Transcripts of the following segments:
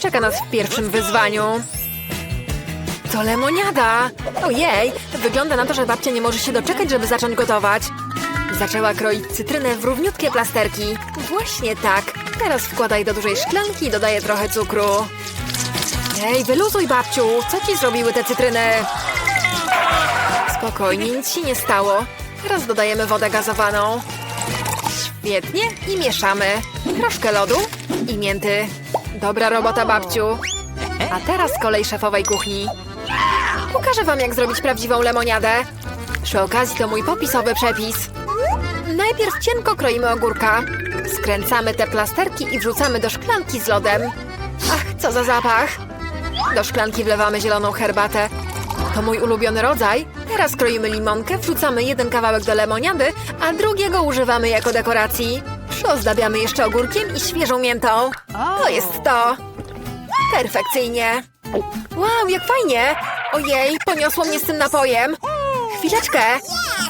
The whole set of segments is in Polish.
Czeka nas w pierwszym wyzwaniu? To lemoniada! Ojej, wygląda na to, że babcia nie może się doczekać, żeby zacząć gotować. Zaczęła kroić cytrynę w równiutkie plasterki. Właśnie tak. Teraz wkładaj do dużej szklanki i dodaję trochę cukru. Ej, wyluzuj babciu! Co ci zrobiły te cytryny? Spokojnie, nic się nie stało. Teraz dodajemy wodę gazowaną. Świetnie i mieszamy. Troszkę lodu i mięty. Dobra robota, babciu. A teraz kolej szefowej kuchni. Pokażę wam, jak zrobić prawdziwą lemoniadę. Przy okazji to mój popisowy przepis. Najpierw cienko kroimy ogórka. Skręcamy te plasterki i wrzucamy do szklanki z lodem. Ach, co za zapach! Do szklanki wlewamy zieloną herbatę. To mój ulubiony rodzaj. Teraz kroimy limonkę, wrzucamy jeden kawałek do lemoniady, a drugiego używamy jako dekoracji. Przyozdabiamy jeszcze ogórkiem i świeżą miętą. To jest to. Perfekcyjnie. Wow, jak fajnie! Ojej, poniosło mnie z tym napojem. Chwileczkę.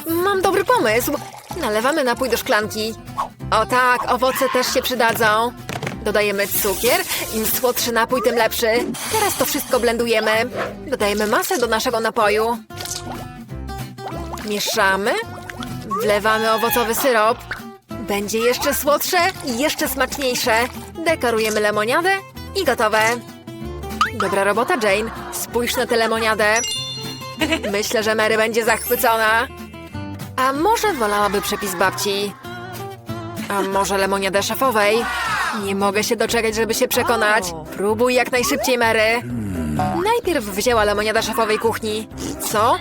Mam dobry pomysł. Nalewamy napój do szklanki. O tak, owoce też się przydadzą. Dodajemy cukier. Im słodszy napój, tym lepszy. Teraz to wszystko blendujemy. Dodajemy masę do naszego napoju. Mieszamy. Wlewamy owocowy syrop. Będzie jeszcze słodsze i jeszcze smaczniejsze. Dekorujemy lemoniadę i gotowe. Dobra robota, Jane. Spójrz na tę lemoniadę. Myślę, że Mary będzie zachwycona. A może wolałaby przepis babci? A może lemoniadę szefowej? Nie mogę się doczekać, żeby się przekonać. Próbuj jak najszybciej, Mary. Najpierw wzięła lemoniada szefowej kuchni. Co?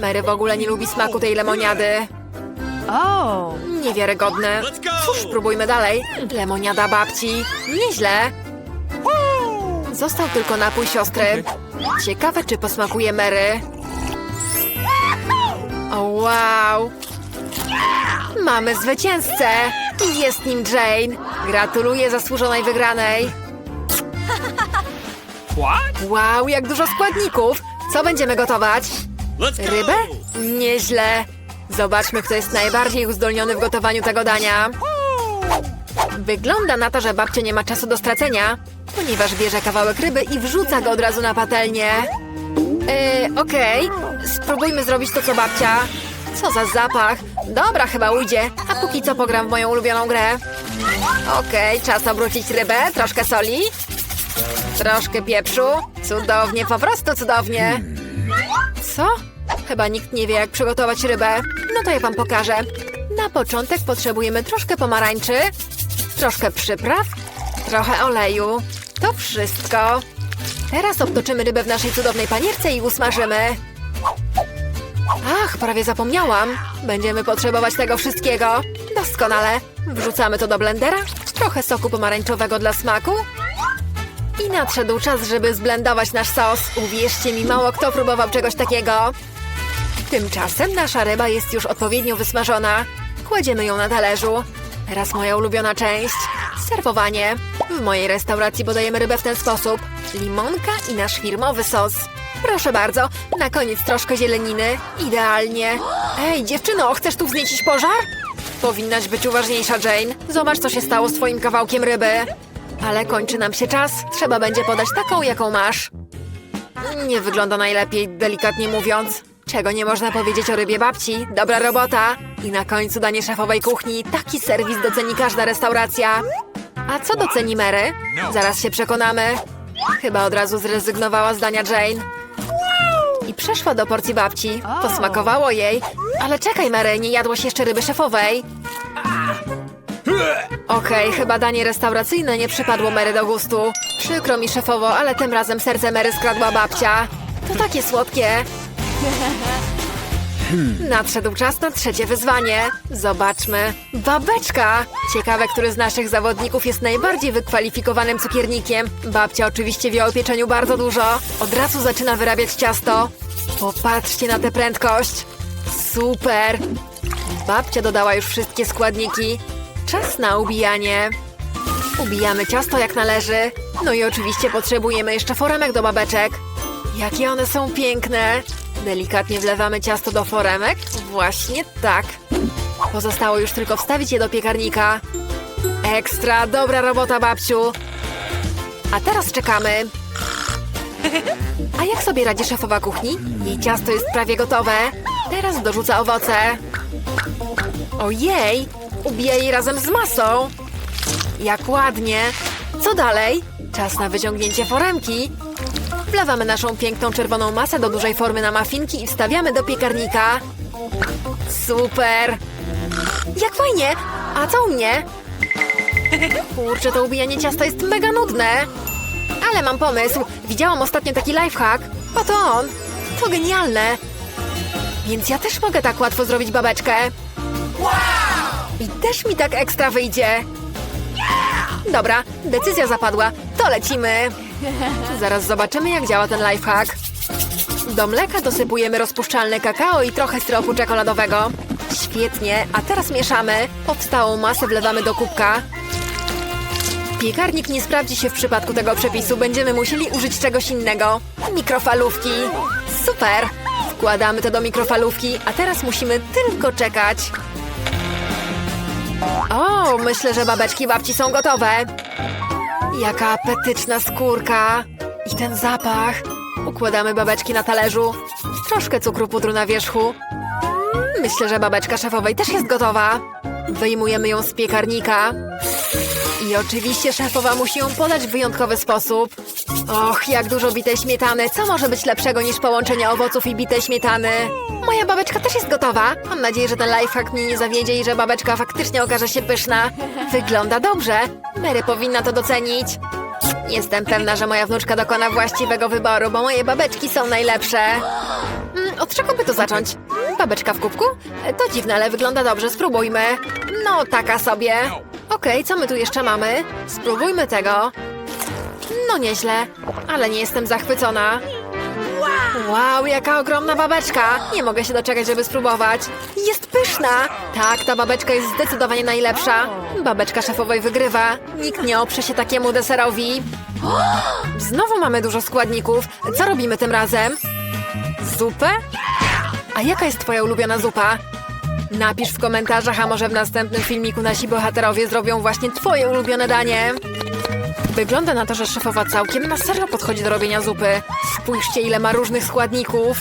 Mary w ogóle nie lubi smaku tej lemoniady. Niewiarygodne. Cóż, spróbujmy dalej. Lemoniada babci. Nieźle. Został tylko napój siostry. Ciekawe, czy posmakuje Mary. O, wow. Mamy zwycięzcę. Jest nim Jane. Gratuluję zasłużonej wygranej. Wow, jak dużo składników. Co będziemy gotować? Rybę? Nieźle. Zobaczmy, kto jest najbardziej uzdolniony w gotowaniu tego dania. Wygląda na to, że babcia nie ma czasu do stracenia, ponieważ bierze kawałek ryby i wrzuca go od razu na patelnię. Yy, okej. Spróbujmy zrobić to, co babcia. Co za zapach. Dobra, chyba ujdzie. A póki co pogram w moją ulubioną grę. Okej, czas obrócić rybę. Troszkę soli. Troszkę pieprzu. Cudownie, po prostu cudownie. Co? Chyba nikt nie wie, jak przygotować rybę. No to ja wam pokażę. Na początek potrzebujemy troszkę pomarańczy, troszkę przypraw, trochę oleju. To wszystko. Teraz obtoczymy rybę w naszej cudownej panierce i usmażymy. Ach, prawie zapomniałam. Będziemy potrzebować tego wszystkiego. Doskonale. Wrzucamy to do blendera. Trochę soku pomarańczowego dla smaku. I nadszedł czas, żeby zblendować nasz sos. Uwierzcie mi, mało kto próbował czegoś takiego. Tymczasem nasza ryba jest już odpowiednio wysmażona. Kładziemy ją na talerzu. Teraz moja ulubiona część. Serwowanie. W mojej restauracji podajemy rybę w ten sposób. Limonka i nasz firmowy sos. Proszę bardzo, na koniec troszkę zieleniny. Idealnie. Ej, dziewczyno, chcesz tu wzniecić pożar? Powinnaś być uważniejsza, Jane. Zobacz, co się stało z twoim kawałkiem ryby. Ale kończy nam się czas. Trzeba będzie podać taką, jaką masz. Nie wygląda najlepiej, delikatnie mówiąc. Czego nie można powiedzieć o rybie babci? Dobra robota! I na końcu danie szefowej kuchni. Taki serwis doceni każda restauracja. A co doceni Mary? Zaraz się przekonamy. Chyba od razu zrezygnowała z dania Jane. I przeszła do porcji babci. Posmakowało jej. Ale czekaj, Mary, nie jadłaś jeszcze ryby szefowej. Okej, chyba danie restauracyjne nie przypadło Mary do gustu. Przykro mi szefowo, ale tym razem serce Mary skradła babcia. To takie słodkie. Nadszedł czas na trzecie wyzwanie. Zobaczmy. Babeczka! Ciekawe, który z naszych zawodników jest najbardziej wykwalifikowanym cukiernikiem. Babcia oczywiście wie o pieczeniu bardzo dużo. Od razu zaczyna wyrabiać ciasto. Popatrzcie na tę prędkość. Super! Babcia dodała już wszystkie składniki. Czas na ubijanie. Ubijamy ciasto jak należy. No i oczywiście potrzebujemy jeszcze foremek do babeczek. Jakie one są piękne! Delikatnie wlewamy ciasto do foremek. Właśnie tak. Pozostało już tylko wstawić je do piekarnika. Ekstra, dobra robota, babciu. A teraz czekamy. A jak sobie radzi szefowa kuchni? Jej ciasto jest prawie gotowe. Teraz dorzuca owoce. Ojej! Ubija jej razem z masą. Jak ładnie. Co dalej? Czas na wyciągnięcie foremki. Wlewamy naszą piękną czerwoną masę do dużej formy na mafinki i wstawiamy do piekarnika. Super! Jak fajnie! A co u mnie? Kurczę, to ubijanie ciasta jest mega nudne. Ale mam pomysł. Widziałam ostatnio taki lifehack. Oto on. To genialne. Więc ja też mogę tak łatwo zrobić babeczkę. I też mi tak ekstra wyjdzie. Dobra, decyzja zapadła. To lecimy. Zaraz zobaczymy, jak działa ten lifehack. Do mleka dosypujemy rozpuszczalne kakao i trochę syropu czekoladowego. Świetnie, a teraz mieszamy. Powstałą masę wlewamy do kubka. Piekarnik nie sprawdzi się w przypadku tego przepisu. Będziemy musieli użyć czegoś innego. Mikrofalówki. Super! Wkładamy to do mikrofalówki, a teraz musimy tylko czekać. O, myślę, że babeczki babci są gotowe. Jaka apetyczna skórka. I ten zapach. Układamy babeczki na talerzu. Troszkę cukru pudru na wierzchu. Myślę, że babeczka szefowej też jest gotowa. Wyjmujemy ją z piekarnika. I oczywiście szefowa musi ją podać w wyjątkowy sposób. Och, jak dużo bitej śmietany. Co może być lepszego niż połączenie owoców i bitej śmietany? Moja babeczka też jest gotowa. Mam nadzieję, że ten lifehack mnie nie zawiedzie i że babeczka faktycznie okaże się pyszna. Wygląda dobrze. Mary powinna to docenić. Jestem pewna, że moja wnuczka dokona właściwego wyboru, bo moje babeczki są najlepsze. Mm, Od czego by to zacząć? Babeczka w kubku? To dziwne, ale wygląda dobrze. Spróbujmy. No, taka sobie. Okej, co my tu jeszcze mamy? Spróbujmy tego. No nieźle, ale nie jestem zachwycona. Wow, jaka ogromna babeczka! Nie mogę się doczekać, żeby spróbować. Jest pyszna! Tak, ta babeczka jest zdecydowanie najlepsza. Babeczka szefowej wygrywa. Nikt nie oprze się takiemu deserowi. Znowu mamy dużo składników. Co robimy tym razem? Zupę? A jaka jest twoja ulubiona zupa? Napisz w komentarzach, a może w następnym filmiku nasi bohaterowie zrobią właśnie twoje ulubione danie. Wygląda na to, że szefowa całkiem na serio podchodzi do robienia zupy. Spójrzcie, ile ma różnych składników.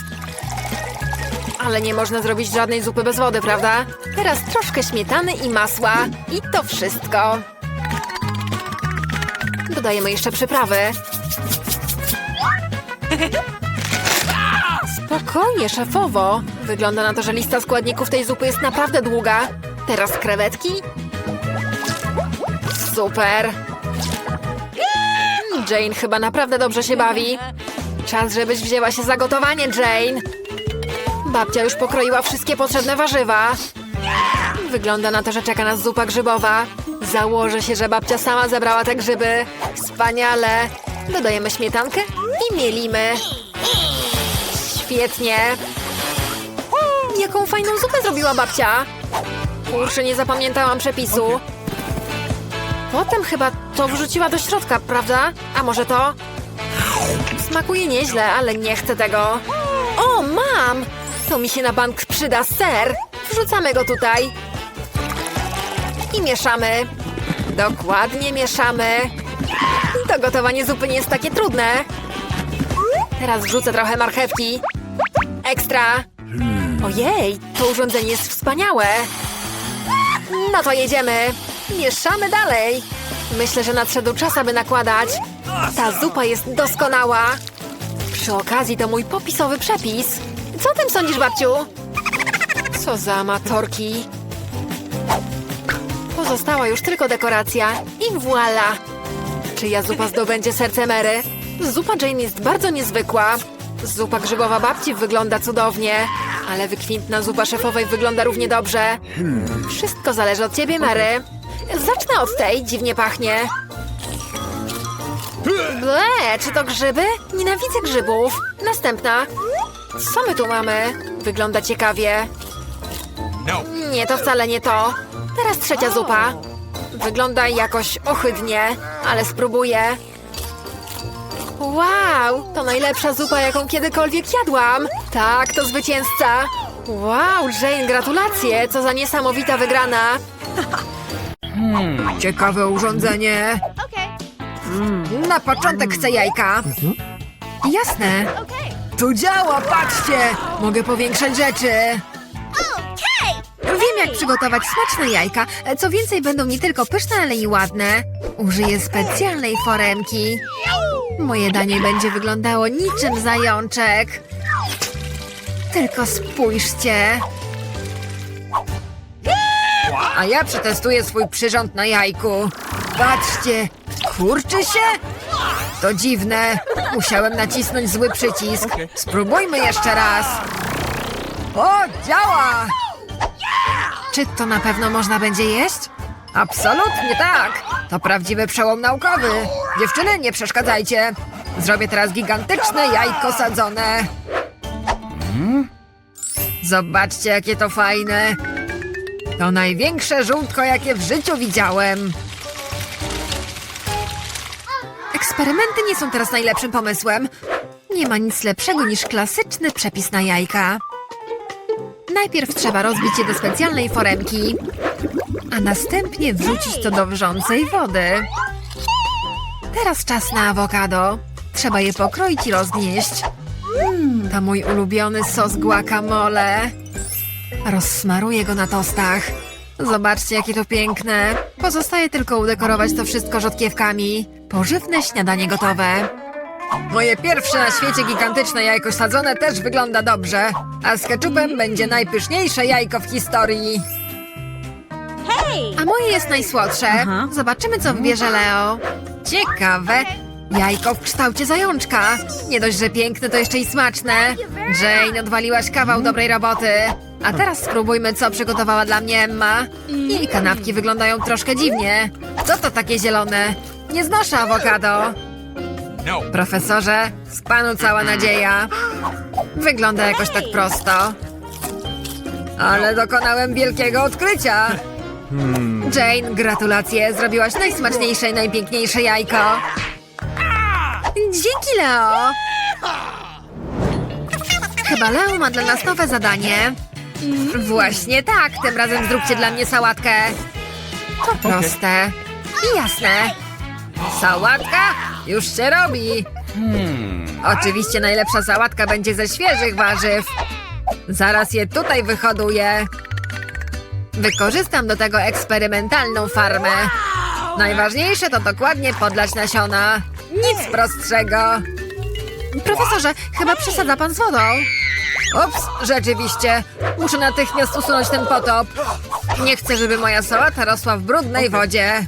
Ale nie można zrobić żadnej zupy bez wody, prawda? Teraz troszkę śmietany i masła. I to wszystko. Dodajemy jeszcze przyprawy. Spokojnie, szefowo. Wygląda na to, że lista składników tej zupy jest naprawdę długa. Teraz krewetki. Super. Jane chyba naprawdę dobrze się bawi. Czas, żebyś wzięła się za gotowanie, Jane. Babcia już pokroiła wszystkie potrzebne warzywa. Wygląda na to, że czeka nas zupa grzybowa. Założę się, że babcia sama zebrała te grzyby. Wspaniale. Dodajemy śmietankę i mielimy. Świetnie. Jaką fajną zupę zrobiła babcia. Kurczę, nie zapamiętałam przepisu. Potem chyba to wrzuciła do środka, prawda? A może to? Smakuje nieźle, ale nie chcę tego. O, mam! To mi się na bank przyda ser. Wrzucamy go tutaj. I mieszamy. Dokładnie mieszamy. To gotowanie zupy nie jest takie trudne. Teraz wrzucę trochę marchewki. Ekstra. Ojej, to urządzenie jest wspaniałe. No to jedziemy. Mieszamy dalej. Myślę, że nadszedł czas, aby nakładać. Ta zupa jest doskonała. Przy okazji to mój popisowy przepis. Co o tym sądzisz, babciu? Co za amatorki. Pozostała już tylko dekoracja. I voila. Czyja zupa zdobędzie serce Mary? Zupa Jane jest bardzo niezwykła. Zupa grzybowa babci wygląda cudownie, ale wykwintna zupa szefowej wygląda równie dobrze. Wszystko zależy od ciebie, Mary. Zacznę od tej, dziwnie pachnie. Ble, czy to grzyby? Nienawidzę grzybów. Następna. Co my tu mamy? Wygląda ciekawie. Nie, to wcale nie to. Teraz trzecia zupa. Wygląda jakoś ohydnie, ale spróbuję. Wow, to najlepsza zupa, jaką kiedykolwiek jadłam. Tak, to zwycięzca. Wow, Jane, gratulacje. Co za niesamowita wygrana. Ciekawe urządzenie. Na początek chcę jajka. Jasne. To działa, patrzcie! Mogę powiększać rzeczy. Wiem, jak przygotować smaczne jajka. Co więcej, będą nie tylko pyszne, ale i ładne. Użyję specjalnej foremki. Moje danie będzie wyglądało niczym zajączek. Tylko spójrzcie. A ja przetestuję swój przyrząd na jajku. Patrzcie, kurczy się? To dziwne. Musiałem nacisnąć zły przycisk. Spróbujmy jeszcze raz. O, działa! Czy to na pewno można będzie jeść? Absolutnie tak! To prawdziwy przełom naukowy. Dziewczyny, nie przeszkadzajcie. Zrobię teraz gigantyczne jajko sadzone. Zobaczcie, jakie to fajne. To największe żółtko, jakie w życiu widziałem. Eksperymenty nie są teraz najlepszym pomysłem. Nie ma nic lepszego niż klasyczny przepis na jajka. Najpierw trzeba rozbić je do specjalnej foremki, a następnie wrzucić to do wrzącej wody. Teraz czas na awokado. Trzeba je pokroić i rozgnieść. To mój ulubiony sos guacamole. Rozsmaruję go na tostach. Zobaczcie, jakie to piękne. Pozostaje tylko udekorować to wszystko rzodkiewkami. Pożywne śniadanie gotowe. Moje pierwsze na świecie gigantyczne jajko sadzone też wygląda dobrze. A z keczupem będzie najpyszniejsze jajko w historii. A moje jest najsłodsze. Zobaczymy, co wybierze Leo. Ciekawe. Jajko w kształcie zajączka. Nie dość, że piękne, to jeszcze i smaczne. Jane, odwaliłaś kawał dobrej roboty. A teraz spróbujmy, co przygotowała dla mnie Emma. Jej kanapki wyglądają troszkę dziwnie. Co to takie zielone? Nie znoszę awokado. No. Profesorze, z panu cała nadzieja. Wygląda jakoś tak prosto. Ale dokonałem wielkiego odkrycia. Jane, gratulacje. Zrobiłaś najsmaczniejsze i najpiękniejsze jajko. Dzięki, Leo. Chyba Leo ma dla nas nowe zadanie. Właśnie tak. Tym razem zróbcie dla mnie sałatkę. To proste. I jasne. Sałatka? Już się robi. Oczywiście najlepsza sałatka będzie ze świeżych warzyw. Zaraz je tutaj wyhoduję. Wykorzystam do tego eksperymentalną farmę. Najważniejsze to dokładnie podlać nasiona. Nic prostszego. Profesorze, chyba przesadza pan z wodą. Ups, rzeczywiście. Muszę natychmiast usunąć ten potop. Nie chcę, żeby moja sałata rosła w brudnej wodzie.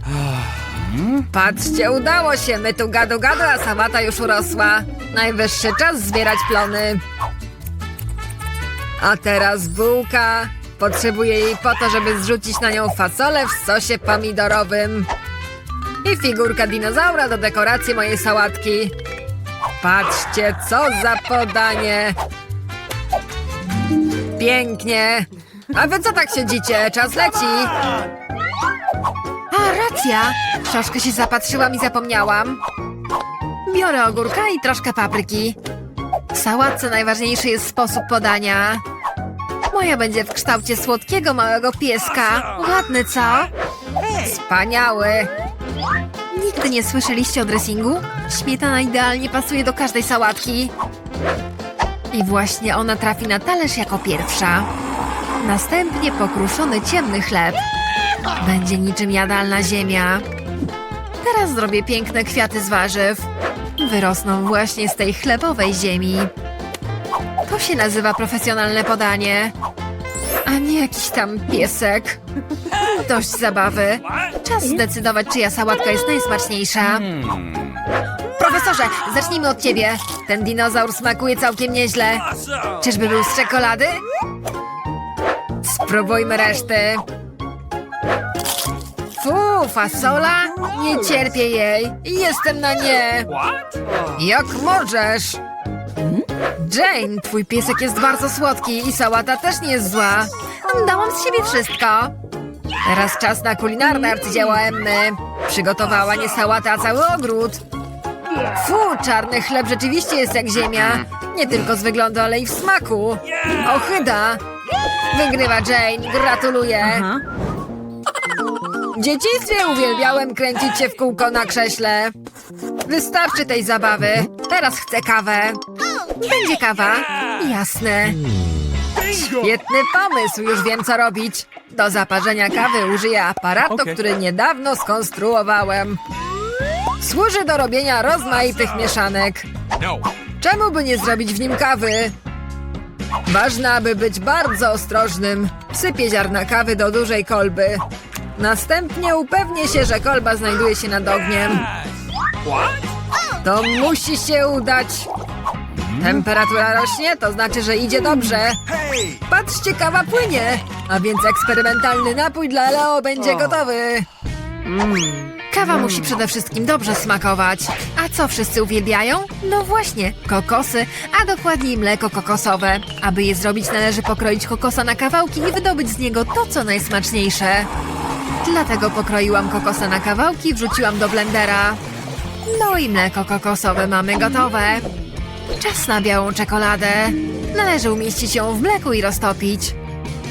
Patrzcie, udało się. My tu gadu gadu, a sałata już urosła. Najwyższy czas zbierać plony. A teraz bułka. Potrzebuję jej po to, żeby zrzucić na nią fasolę w sosie pomidorowym. I figurka dinozaura do dekoracji mojej sałatki. Patrzcie, co za podanie. Pięknie. A wy co tak siedzicie? Czas leci. A, racja! Troszkę się zapatrzyłam i zapomniałam. Biorę ogórka i troszkę papryki. W sałatce najważniejszy jest sposób podania. Moja będzie w kształcie słodkiego małego pieska. Ładny, co? Wspaniały. Nigdy nie słyszeliście o dressingu? Śmietana idealnie pasuje do każdej sałatki. I właśnie ona trafi na talerz jako pierwsza. Następnie pokruszony ciemny chleb. Będzie niczym jadalna ziemia. Teraz zrobię piękne kwiaty z warzyw. Wyrosną właśnie z tej chlebowej ziemi. Się nazywa profesjonalne podanie. A nie jakiś tam piesek. Dość zabawy. Czas zdecydować, czyja sałatka jest najsmaczniejsza. Profesorze, zacznijmy od ciebie. Ten dinozaur smakuje całkiem nieźle. Czyżby był z czekolady? Spróbujmy reszty. Fu, fasola? Nie cierpię jej. Jestem na nie. Jak możesz? Jane, twój piesek jest bardzo słodki i sałata też nie jest zła. Dałam z siebie wszystko. Teraz czas na kulinarne arcydzieła Emmy. Przygotowała nie sałatę, a cały ogród. Fu, czarny chleb rzeczywiście jest jak ziemia. Nie tylko z wyglądu, ale i w smaku. Ochyda. Wygrywa Jane, gratuluję. W dzieciństwie uwielbiałem kręcić się w kółko na krześle. Wystarczy tej zabawy. Teraz chcę kawę. Będzie kawa? Jasne. Świetny pomysł, już wiem co robić. Do zaparzenia kawy użyję aparatu, Okej. który niedawno skonstruowałem. Służy do robienia rozmaitych mieszanek. No. Czemu by nie zrobić w nim kawy? Ważne, aby być bardzo ostrożnym. Wsypię ziarna kawy do dużej kolby. Następnie upewnię się, że kolba znajduje się nad ogniem. To musi się udać. Temperatura rośnie, to znaczy, że idzie dobrze. Patrzcie, kawa płynie. A więc eksperymentalny napój dla Leo będzie gotowy. Kawa musi przede wszystkim dobrze smakować. A co wszyscy uwielbiają? No właśnie, kokosy, a dokładniej mleko kokosowe. Aby je zrobić, należy pokroić kokosa na kawałki i wydobyć z niego to, co najsmaczniejsze. Dlatego pokroiłam kokosa na kawałki i wrzuciłam do blendera. No i mleko kokosowe mamy gotowe. Czas na białą czekoladę. Należy umieścić ją w mleku i roztopić.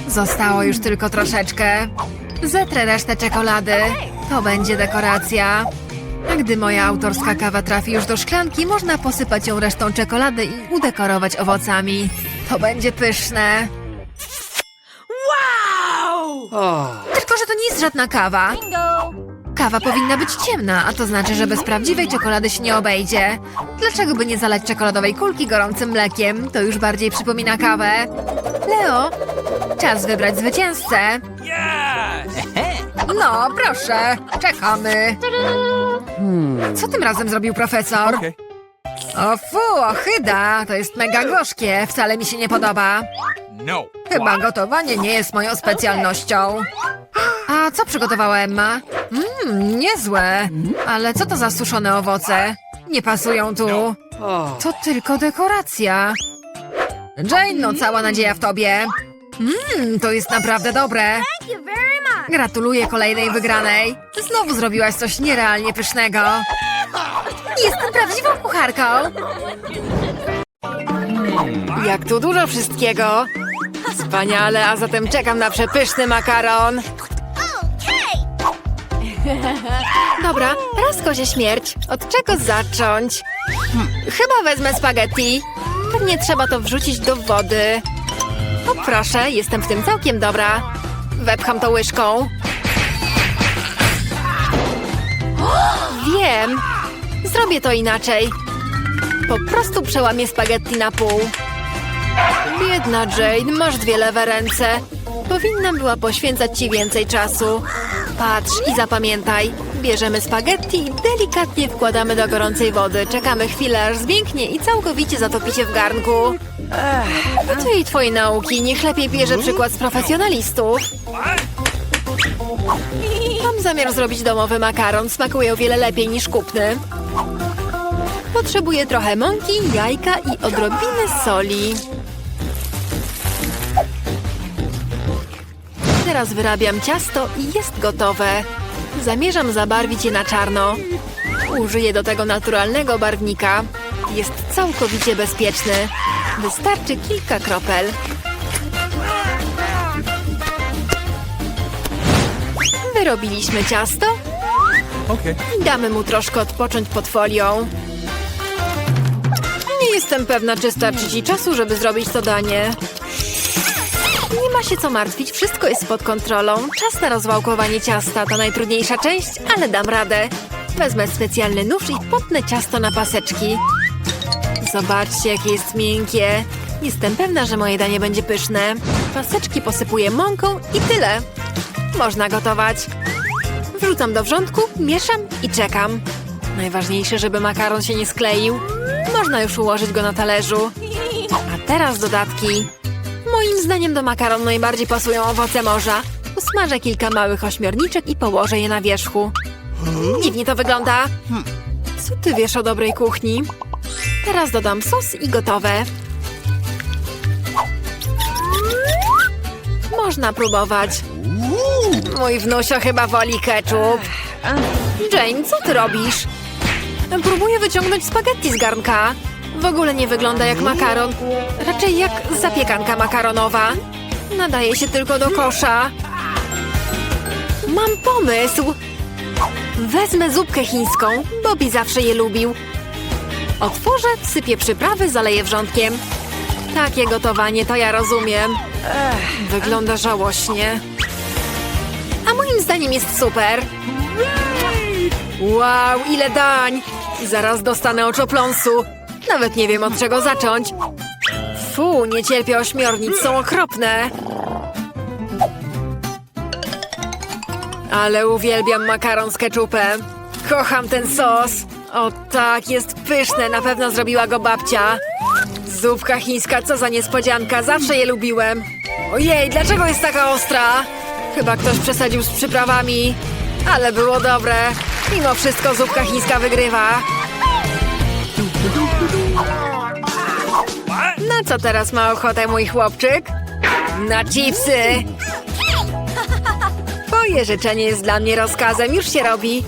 Zostało już tylko troszeczkę. Zetrę resztę czekolady. To będzie dekoracja. A gdy moja autorska kawa trafi już do szklanki, można posypać ją resztą czekolady i udekorować owocami. To będzie pyszne. Tylko, że to nie jest żadna kawa. Kawa powinna być ciemna, a to znaczy, że bez prawdziwej czekolady się nie obejdzie. Dlaczego by nie zalać czekoladowej kulki gorącym mlekiem? To już bardziej przypomina kawę. Leo, czas wybrać zwycięzcę. No, proszę, czekamy. Co tym razem zrobił profesor? O fu, ohyda, to jest mega gorzkie, wcale mi się nie podoba. No. Chyba gotowanie nie jest moją specjalnością. A co przygotowała Emma? Mmm, niezłe. Ale co to za suszone owoce? Nie pasują tu. To tylko dekoracja. Jane, no cała nadzieja w tobie. Mmm, to jest naprawdę dobre. Gratuluję kolejnej wygranej. Znowu zrobiłaś coś nierealnie pysznego. Jestem prawdziwą kucharką. Jak tu dużo wszystkiego. Wspaniale, a zatem czekam na przepyszny makaron. Dobra, raz kozie śmierć. Od czego zacząć? Chyba wezmę spaghetti. Pewnie trzeba to wrzucić do wody. O proszę, jestem w tym całkiem dobra. Wepcham to łyżką. Wiem. Zrobię to inaczej. Po prostu przełamię spaghetti na pół. Biedna Jane, masz dwie lewe ręce. Powinnam była poświęcać ci więcej czasu. Patrz i zapamiętaj. Bierzemy spaghetti i delikatnie wkładamy do gorącej wody. Czekamy chwilę, aż zmięknie i całkowicie zatopicie w garnku. Ech, ty i twoje nauki. Niech lepiej bierze przykład z profesjonalistów. Mam zamiar zrobić domowy makaron. Smakuje o wiele lepiej niż kupny. Potrzebuję trochę mąki, jajka i odrobiny soli. Teraz wyrabiam ciasto i jest gotowe. Zamierzam zabarwić je na czarno. Użyję do tego naturalnego barwnika. Jest całkowicie bezpieczny. Wystarczy kilka kropel. Wyrobiliśmy ciasto Okay. i damy mu troszkę odpocząć pod folią. Nie jestem pewna, czy starczy ci czasu, żeby zrobić to danie. Nie ma się co martwić, wszystko jest pod kontrolą. Czas na rozwałkowanie ciasta to najtrudniejsza część, ale dam radę. Wezmę specjalny nóż i potnę ciasto na paseczki. Zobaczcie, jakie jest miękkie. Jestem pewna, że moje danie będzie pyszne. Paseczki posypuję mąką i tyle. Można gotować. Wrzucam do wrzątku, mieszam i czekam. Najważniejsze, żeby makaron się nie skleił. Można już ułożyć go na talerzu. A teraz dodatki. Moim zdaniem do makaronu najbardziej pasują owoce morza. Usmażę kilka małych ośmiorniczek i położę je na wierzchu. Dziwnie to wygląda. Co ty wiesz o dobrej kuchni? Teraz dodam sos i gotowe. Można próbować. Mój wnusio chyba woli ketchup. Jane, co ty robisz? Próbuję wyciągnąć spaghetti z garnka. W ogóle nie wygląda jak makaron. Raczej jak zapiekanka makaronowa. Nadaje się tylko do kosza. Mam pomysł! Wezmę zupkę chińską, Bobby zawsze je lubił. Otworzę, sypię przyprawy, zaleję wrzątkiem. Takie gotowanie to ja rozumiem. Wygląda żałośnie. A moim zdaniem jest super. Wow, ile dań! Zaraz dostanę oczopląsu. Nawet nie wiem od czego zacząć. Fu, nie cierpię ośmiornic, są okropne. Ale uwielbiam makaron z keczupem. Kocham ten sos. O tak, jest pyszne, na pewno zrobiła go babcia. Zupka chińska, co za niespodzianka, zawsze je lubiłem. Ojej, dlaczego jest taka ostra? Chyba ktoś przesadził z przyprawami. Ale było dobre. Mimo wszystko zupka chińska wygrywa. Na co teraz ma ochotę mój chłopczyk? Na chipsy! Twoje życzenie jest dla mnie rozkazem, już się robi.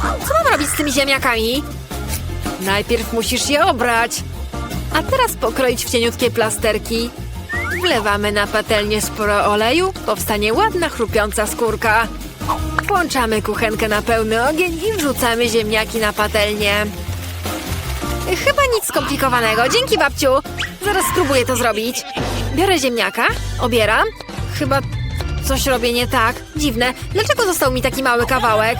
Co mam robić z tymi ziemniakami? Najpierw musisz je obrać. A teraz pokroić w cieniutkie plasterki. Wlewamy na patelnię sporo oleju, powstanie ładna, chrupiąca skórka. Włączamy kuchenkę na pełny ogień i wrzucamy ziemniaki na patelnię. Chyba nic skomplikowanego. Dzięki, babciu. Zaraz spróbuję to zrobić. Biorę ziemniaka, obieram. Chyba coś robię nie tak. Dziwne. Dlaczego został mi taki mały kawałek?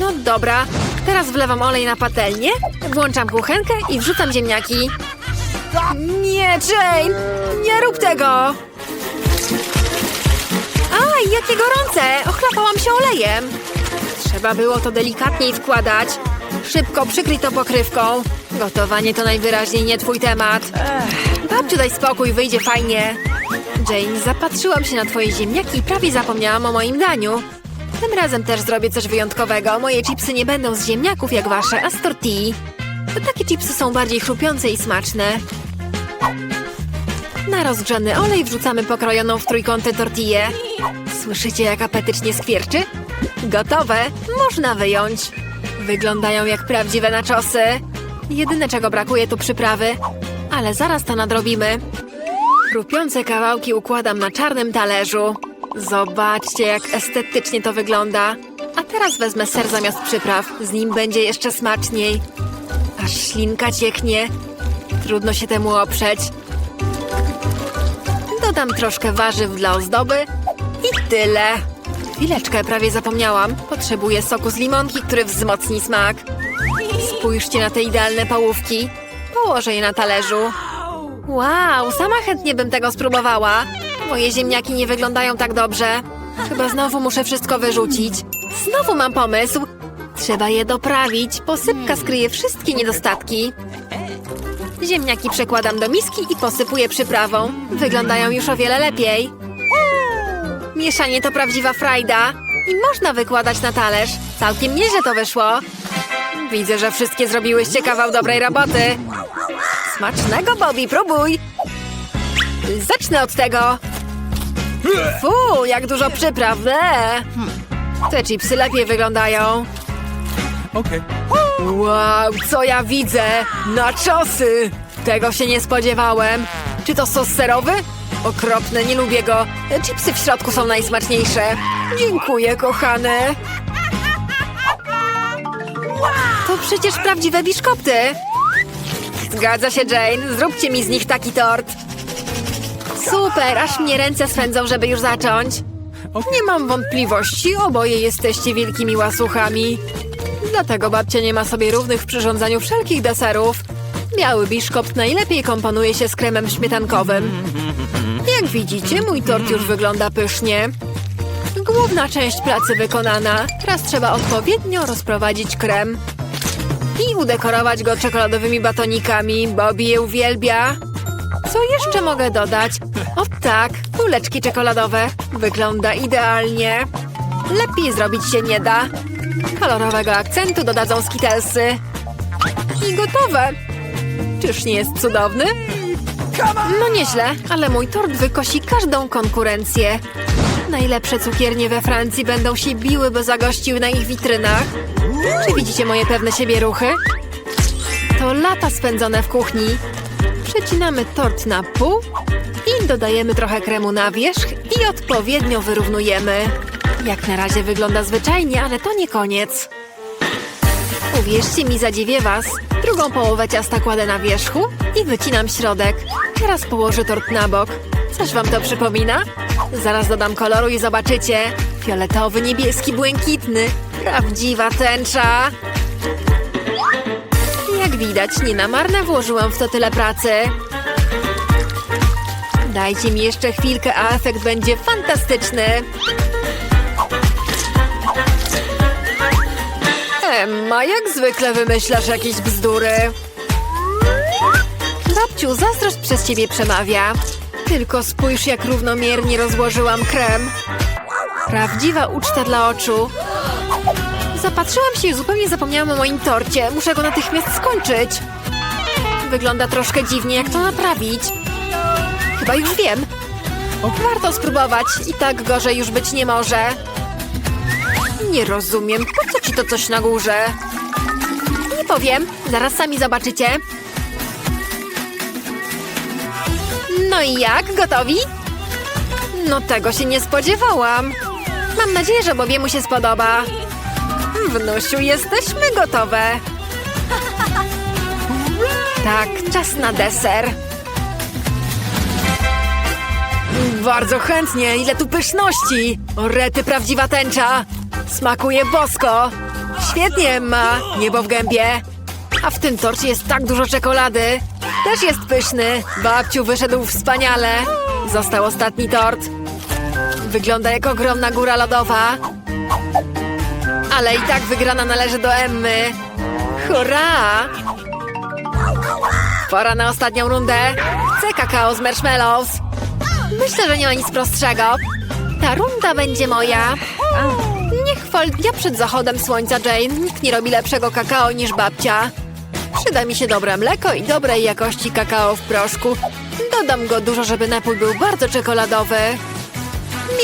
No dobra. Teraz wlewam olej na patelnię, włączam kuchenkę i wrzucam ziemniaki. Nie, Jane! Nie rób tego! Aj, jakie gorące! Ochlapałam się olejem. Trzeba było to delikatniej wkładać. Szybko przykryj to pokrywką. Gotowanie to najwyraźniej nie twój temat. Babciu, daj spokój, wyjdzie fajnie. Jane, zapatrzyłam się na twoje ziemniaki i prawie zapomniałam o moim daniu. Tym razem też zrobię coś wyjątkowego. Moje chipsy nie będą z ziemniaków jak wasze, a z tortilli. Takie chipsy są bardziej chrupiące i smaczne. Na rozgrzany olej wrzucamy pokrojoną w trójkąty tortillę. Słyszycie, jak apetycznie skwierczy? Gotowe, można wyjąć. Wyglądają jak prawdziwe naczosy. Jedyne, czego brakuje, to przyprawy. Ale zaraz to nadrobimy. Chrupiące kawałki układam na czarnym talerzu. Zobaczcie, jak estetycznie to wygląda. A teraz wezmę ser zamiast przypraw. Z nim będzie jeszcze smaczniej. Aż ślinka cieknie. Trudno się temu oprzeć. Dodam troszkę warzyw dla ozdoby tyle. Chwileczkę, prawie zapomniałam. Potrzebuję soku z limonki, który wzmocni smak. Spójrzcie na te idealne połówki. Położę je na talerzu. Wow, sama chętnie bym tego spróbowała. Moje ziemniaki nie wyglądają tak dobrze. Chyba znowu muszę wszystko wyrzucić. Znowu mam pomysł. Trzeba je doprawić. Posypka skryje wszystkie niedostatki. Ziemniaki przekładam do miski i posypuję przyprawą. Wyglądają już o wiele lepiej. Mieszanie to prawdziwa frajda. I można wykładać na talerz. Całkiem nieźle to wyszło. Widzę, że wszystkie zrobiłyście kawał dobrej roboty. Smacznego, Bobby, próbuj! Zacznę od tego. Fu, jak dużo przypraw. Eee. Te chipsy lepiej wyglądają. Okay. Wow, co ja widzę? Naczosy! Tego się nie spodziewałem. Czy to sos serowy? Okropne, nie lubię go. Chipsy w środku są najsmaczniejsze. Dziękuję, kochane. To przecież prawdziwe biszkopty. Zgadza się, Jane. Zróbcie mi z nich taki tort. Super, aż mnie ręce swędzą, żeby już zacząć. Nie mam wątpliwości, oboje jesteście wielkimi łasuchami. Dlatego babcia nie ma sobie równych w przyrządzaniu wszelkich deserów. Biały biszkopt najlepiej komponuje się z kremem śmietankowym. Jak widzicie, mój tort już wygląda pysznie. Główna część pracy wykonana. Teraz trzeba odpowiednio rozprowadzić krem. I udekorować go czekoladowymi batonikami. Bobby je uwielbia. Co jeszcze mogę dodać? O tak, kuleczki czekoladowe. Wygląda idealnie. Lepiej zrobić się nie da. Kolorowego akcentu dodadzą skitelsy. I gotowe. Czyż nie jest cudowny? No nieźle, ale mój tort wykosi każdą konkurencję. Najlepsze cukiernie we Francji będą się biły, by zagościły na ich witrynach. Czy widzicie moje pewne siebie ruchy? To lata spędzone w kuchni. Przecinamy tort na pół i dodajemy trochę kremu na wierzch i odpowiednio wyrównujemy. Jak na razie wygląda zwyczajnie, ale to nie koniec. Uwierzcie mi, zadziwię was. Drugą połowę ciasta kładę na wierzchu i wycinam środek. Teraz położę tort na bok. Coś wam to przypomina? Zaraz dodam koloru i zobaczycie. Fioletowy, niebieski, błękitny. Prawdziwa tęcza. Jak widać, nie na marne włożyłam w to tyle pracy. Dajcie mi jeszcze chwilkę, a efekt będzie fantastyczny. Emma, jak zwykle wymyślasz jakieś bzdury. Babciu, zazdrość przez ciebie przemawia. Tylko spójrz, jak równomiernie rozłożyłam krem. Prawdziwa uczta dla oczu. Zapatrzyłam się i zupełnie zapomniałam o moim torcie. Muszę go natychmiast skończyć. Wygląda troszkę dziwnie, jak to naprawić. Chyba już wiem. Warto spróbować. I tak gorzej już być nie może. Nie rozumiem. Po co ci to coś na górze? Nie powiem. Zaraz sami zobaczycie. No i jak? Gotowi? No tego się nie spodziewałam. Mam nadzieję, że Bobiemu się spodoba. Wnusiu, jesteśmy gotowe. Tak, czas na deser. Bardzo chętnie, ile tu pyszności! O rety, prawdziwa tęcza! Smakuje bosko! Świetnie, Emma! Niebo w gębie! A w tym torcie jest tak dużo czekolady! Też jest pyszny! Babciu wyszedł wspaniale! Został ostatni tort. Wygląda jak ogromna góra lodowa. Ale i tak wygrana należy do Emmy. Hurra! Pora na ostatnią rundę. Chcę kakao z marshmallows. Myślę, że nie ma nic prostszego. Ta runda będzie moja. Nie chwal, ja przed zachodem słońca, Jane. Nikt nie robi lepszego kakao niż babcia. Przyda mi się dobre mleko i dobrej jakości kakao w proszku. Dodam go dużo, żeby napój był bardzo czekoladowy.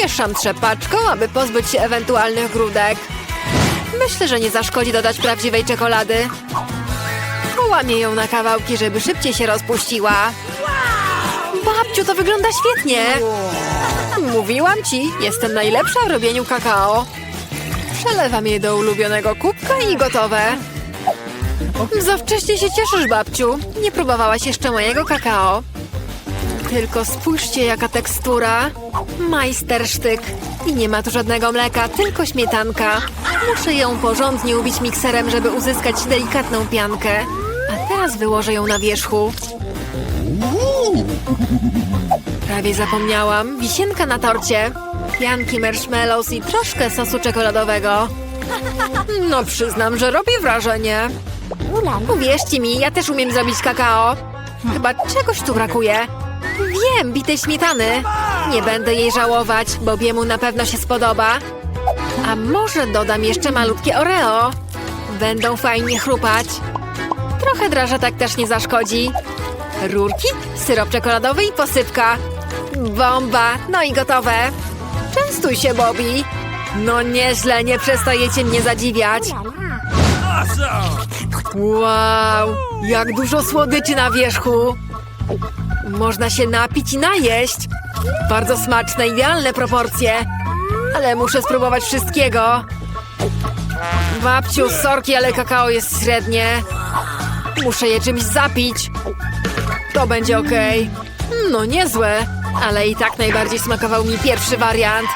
Mieszam trzepaczką, aby pozbyć się ewentualnych grudek. Myślę, że nie zaszkodzi dodać prawdziwej czekolady. Połamię ją na kawałki, żeby szybciej się rozpuściła. Babciu, to wygląda świetnie! Mówiłam ci, jestem najlepsza w robieniu kakao. Przelewam je do ulubionego kubka i gotowe. Za wcześnie się cieszysz, babciu. Nie próbowałaś jeszcze mojego kakao. Tylko spójrzcie, jaka tekstura. Majstersztyk. I nie ma tu żadnego mleka, tylko śmietanka. Muszę ją porządnie ubić mikserem, żeby uzyskać delikatną piankę. A teraz wyłożę ją na wierzchu. Prawie zapomniałam. Wisienka na torcie. Pianki marshmallows i troszkę sosu czekoladowego. No przyznam, że robi wrażenie. Uwierzcie mi, ja też umiem zrobić kakao. Chyba czegoś tu brakuje. Wiem, bitej śmietany. Nie będę jej żałować, bo Biemu na pewno się spodoba. A może dodam jeszcze malutkie Oreo? Będą fajnie chrupać. Trochę drażatek też nie zaszkodzi. Rurki, syrop czekoladowy i posypka. Bomba, no i gotowe. Częstuj się, Bobby. No nieźle, nie przestajecie mnie zadziwiać. Wow, jak dużo słodyczy na wierzchu. Można się napić i najeść. Bardzo smaczne, idealne proporcje. Ale muszę spróbować wszystkiego. Babciu, sorki, ale kakao jest średnie. Muszę je czymś zapić. To będzie ok. No niezłe, ale i tak najbardziej smakował mi pierwszy wariant.